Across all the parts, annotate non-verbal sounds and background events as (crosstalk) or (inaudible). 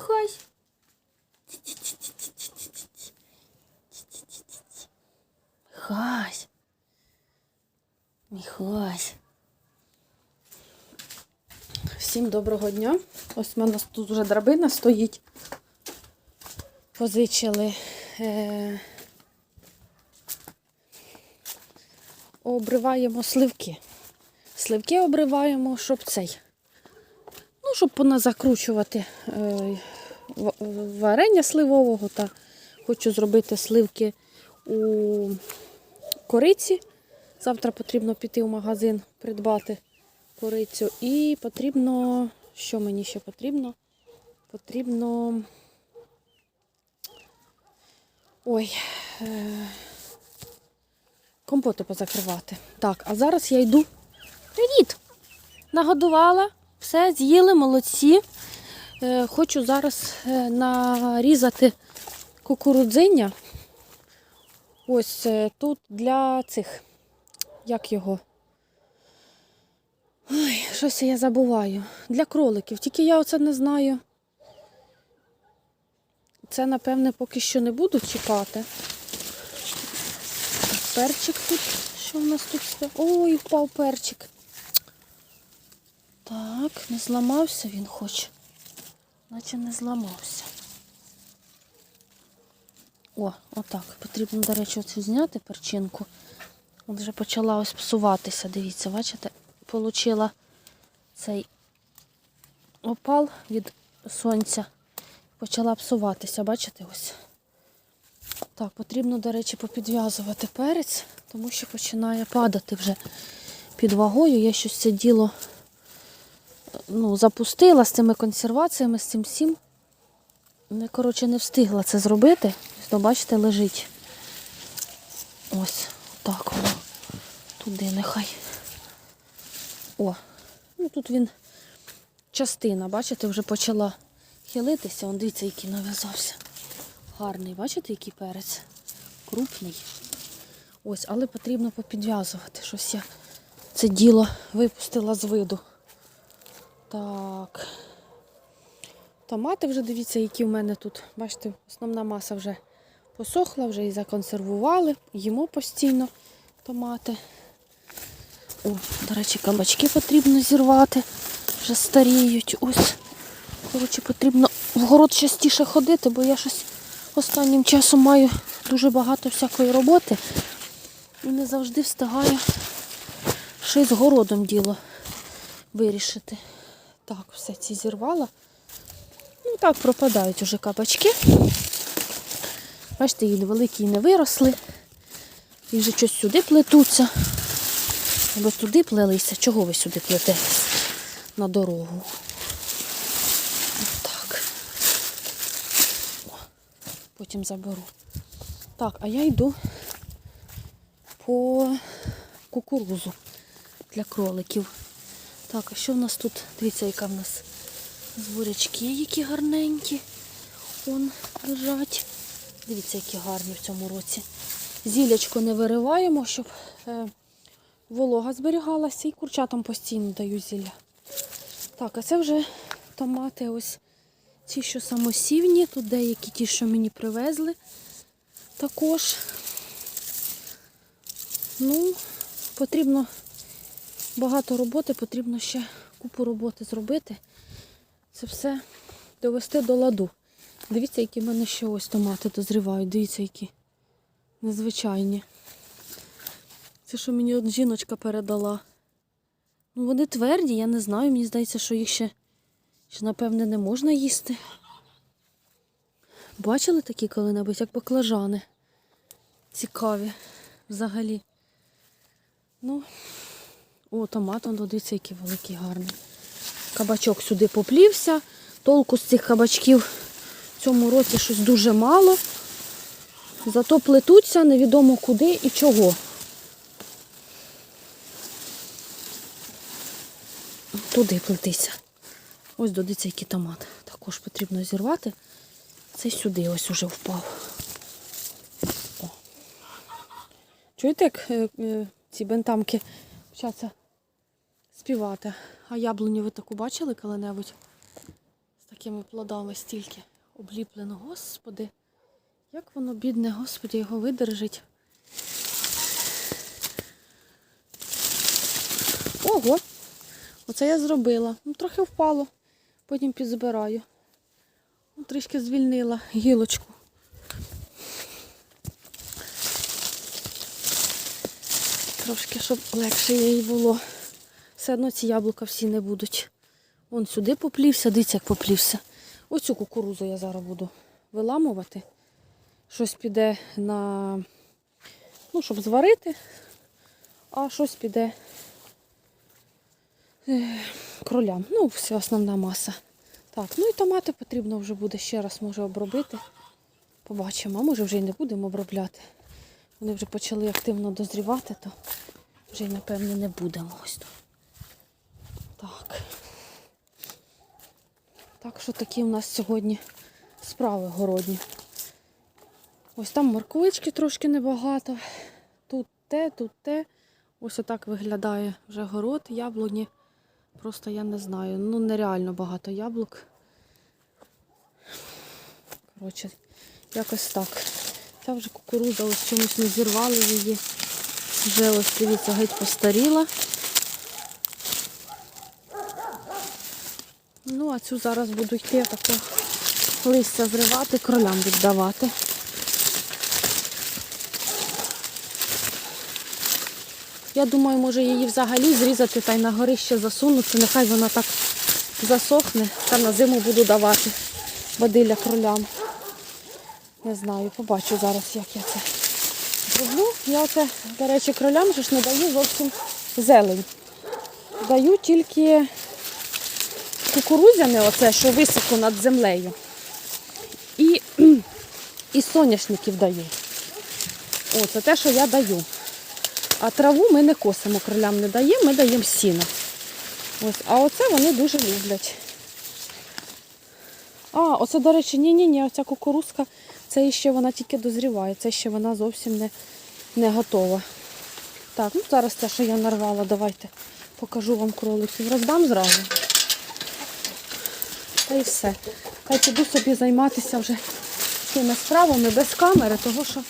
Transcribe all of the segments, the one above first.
Михась. Михась. Михась. Всім доброго дня. Ось у мене тут вже драбина стоїть. Позичили. Е... Обриваємо сливки. Сливки обриваємо, щоб цей. Ну, щоб поназакручувати е, варення сливового та хочу зробити сливки у кориці. Завтра потрібно піти в магазин, придбати корицю. І потрібно. Що мені ще потрібно? Потрібно. Ой. Е... Компоти позакривати. Так, а зараз я йду. Привіт! Нагодувала, все, з'їли, молодці. Е, хочу зараз е, нарізати кукурудзиння. Ось е, тут для цих. Як його? Ой, щось я забуваю. Для кроликів. Тільки я оце не знаю. Це, напевне, поки що не буду чіпати. Перчик тут. Що в нас тут? Ой, впав перчик. Так, не зламався він хоч. Наче не зламався. О, отак. Потрібно, до речі, оцю зняти перчинку. От вже почала ось псуватися. Дивіться, бачите, получила цей опал від сонця. Почала псуватися, бачите, ось. Так, потрібно, до речі, попідв'язувати перець, тому що починає падати вже під вагою. Я щось це діло ну, запустила з цими консерваціями, з цим всім. Не, коротше, не встигла це зробити. То, бачите, лежить. Ось, так воно. Туди нехай. О, ну тут він частина, бачите, вже почала хилитися. Он дивіться, який нав'язався. Гарний, бачите, який перець? Крупний. Ось, але потрібно попідв'язувати. Щось я це діло випустила з виду. Так. Томати вже дивіться, які в мене тут. Бачите, основна маса вже посохла, вже і законсервували. Їмо постійно томати. О, до речі, кабачки потрібно зірвати. Вже старіють. Ось. Коротше, потрібно в город частіше ходити, бо я щось останнім часом маю дуже багато всякої роботи. І не завжди встигаю щось з городом діло вирішити. Так, все ці зірвала. Ну так, пропадають уже кабачки. Бачите, її великі не виросли. І вже щось сюди плетуться. Ви туди плелися. Чого ви сюди плете? На дорогу. Так. Потім заберу. Так, а я йду по кукурузу для кроликів. Так, а що в нас тут? Дивіться, яка в нас збурячки, які гарненькі. Вон лежать. Дивіться, які гарні в цьому році. Зілячко не вириваємо, щоб е, волога зберігалася і курчатам постійно даю зілля. Так, а це вже томати ось ті, що самосівні. Тут деякі ті, що мені привезли також. Ну, потрібно багато роботи, потрібно ще купу роботи зробити. Це все довести до ладу. Дивіться, які в мене ще ось томати дозрівають. Дивіться, які незвичайні. Це що мені от жіночка передала. Ну, вони тверді, я не знаю. Мені здається, що їх ще, ще напевне, не можна їсти. Бачили такі коли-небудь, як баклажани? Цікаві взагалі. Ну, о, томат, он дивіться, який великий гарний. Кабачок сюди поплівся. Толку з цих кабачків в цьому році щось дуже мало. Зато плетуться невідомо куди і чого. Туди плетися. Ось додиться який томат. Також потрібно зірвати. Це сюди ось уже впав. О. Чуєте, як е, е, ці бентамки вчаться співати? А яблуню ви таку бачили коли-небудь? З такими плодами стільки обліплено. Господи, як воно бідне, Господи, його видержить. Ого! Оце я зробила. Ну, трохи впало. Потім підзбираю. Ну, Трішки звільнила гілочку. Трошки, щоб легше їй було. Все одно ці яблука всі не будуть. Вон сюди поплівся, дивіться, як поплівся. Оцю кукурузу я зараз буду виламувати. Щось піде на, ну, щоб зварити, а щось піде е, кролям. Ну, вся основна маса. Так, ну і томати потрібно вже буде ще раз може обробити. Побачимо, а може вже й не будемо обробляти. Вони вже почали активно дозрівати, то вже й напевне не будемо ось тут. Так. Так що такі у нас сьогодні справи городні. Ось там морковички трошки небагато. Тут те, тут те. Ось отак виглядає вже город, яблуні. Просто я не знаю. Ну нереально багато яблук. Коротше, якось так. Ця вже кукурудза ось чомусь не зірвали її. Вже ось дивіться, геть постаріла. А цю зараз буду йти таке листя зривати, кролям віддавати. Я думаю, може її взагалі зрізати та й на горище засунути. Нехай вона так засохне, та на зиму буду давати водиля кролям. Не знаю, побачу зараз, як я це зроблю. Я оце, до речі, кролям ж не даю зовсім зелень. Даю тільки кукурудзяне, оце, що високо над землею. І, і соняшників даю. О, це те, що я даю. А траву ми не косимо, кролям не даємо, ми даємо сіно. Ось, а оце вони дуже люблять. А, оце, до речі, ні-ні-ні, оця кукурузка, це ще вона тільки дозріває, це ще вона зовсім не, не готова. Так, ну зараз те, що я нарвала, давайте покажу вам кроликів. Роздам зразу. Та і все. Хай піду собі займатися вже тими справами без камери, тому що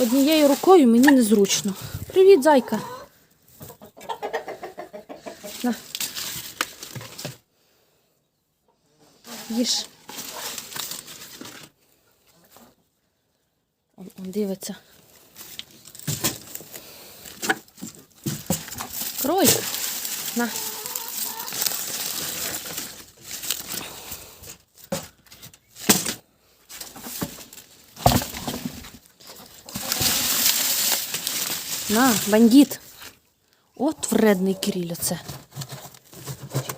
однією рукою мені незручно. Привіт, зайка. На. Їж. Он, он дивиться. Крой. На. На, бандит. От вредний Кириль оце.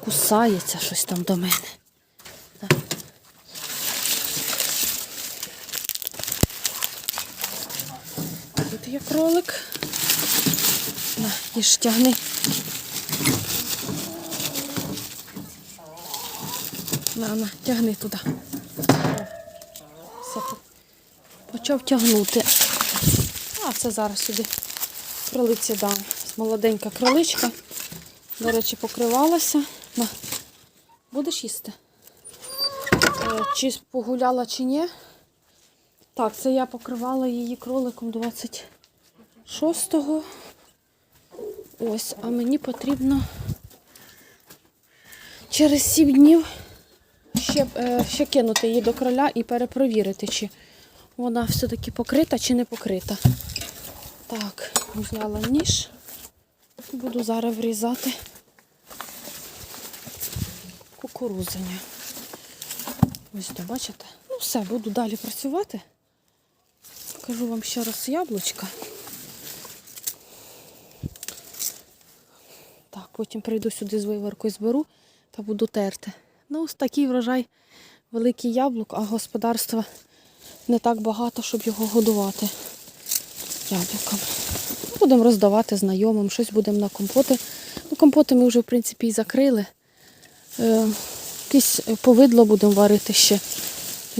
Кусається щось там до мене. Тут є кролик. На, їж тягни. На, на, тягни туди. Все, почав тягнути. А це зараз сюди кролиці дам. Молоденька кроличка. До речі, покривалася. На. Будеш їсти? Е, Чи погуляла, чи ні? Так, це я покривала її кроликом 26-го. Ось, а мені потрібно через 7 днів ще, е, ще кинути її до кроля і перепровірити, чи вона все-таки покрита, чи не покрита. Так, взяла ніж. Буду зараз врізати кукурузення. Ось то, бачите? Ну все, буду далі працювати. Покажу вам ще раз яблучка. Так, потім прийду сюди з виворкою зберу та буду терти. Ну, ось такий врожай великий яблук, а господарства не так багато, щоб його годувати яблуком. Будемо роздавати знайомим, щось будемо на компоти. Ну, компоти ми вже, в принципі, і закрили. Е, якесь повидло будемо варити ще.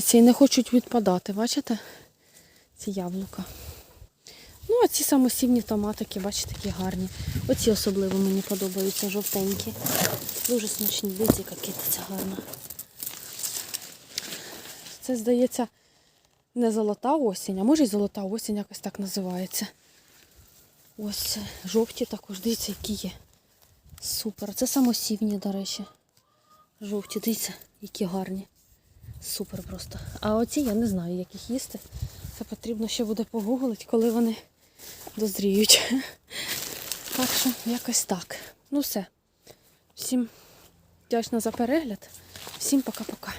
Ці не хочуть відпадати, бачите? Ці яблука. Ну, а ці самосівні томатики, бачите, такі гарні. Оці особливо мені подобаються, жовтенькі. Дуже смачні, дивіться, яка китиця гарна. це, здається, не золота осінь, а може й золота осінь якось так називається. Ось жовті також, дивіться, які є. Супер. Це самосівні, до речі. Жовті, дивіться, які гарні. Супер просто. А оці я не знаю, як їх їсти. Це потрібно ще буде погуглити, коли вони дозріють. (laughs) Так що якось так. Ну все. Всім вдячна за перегляд. Всім пока-пока.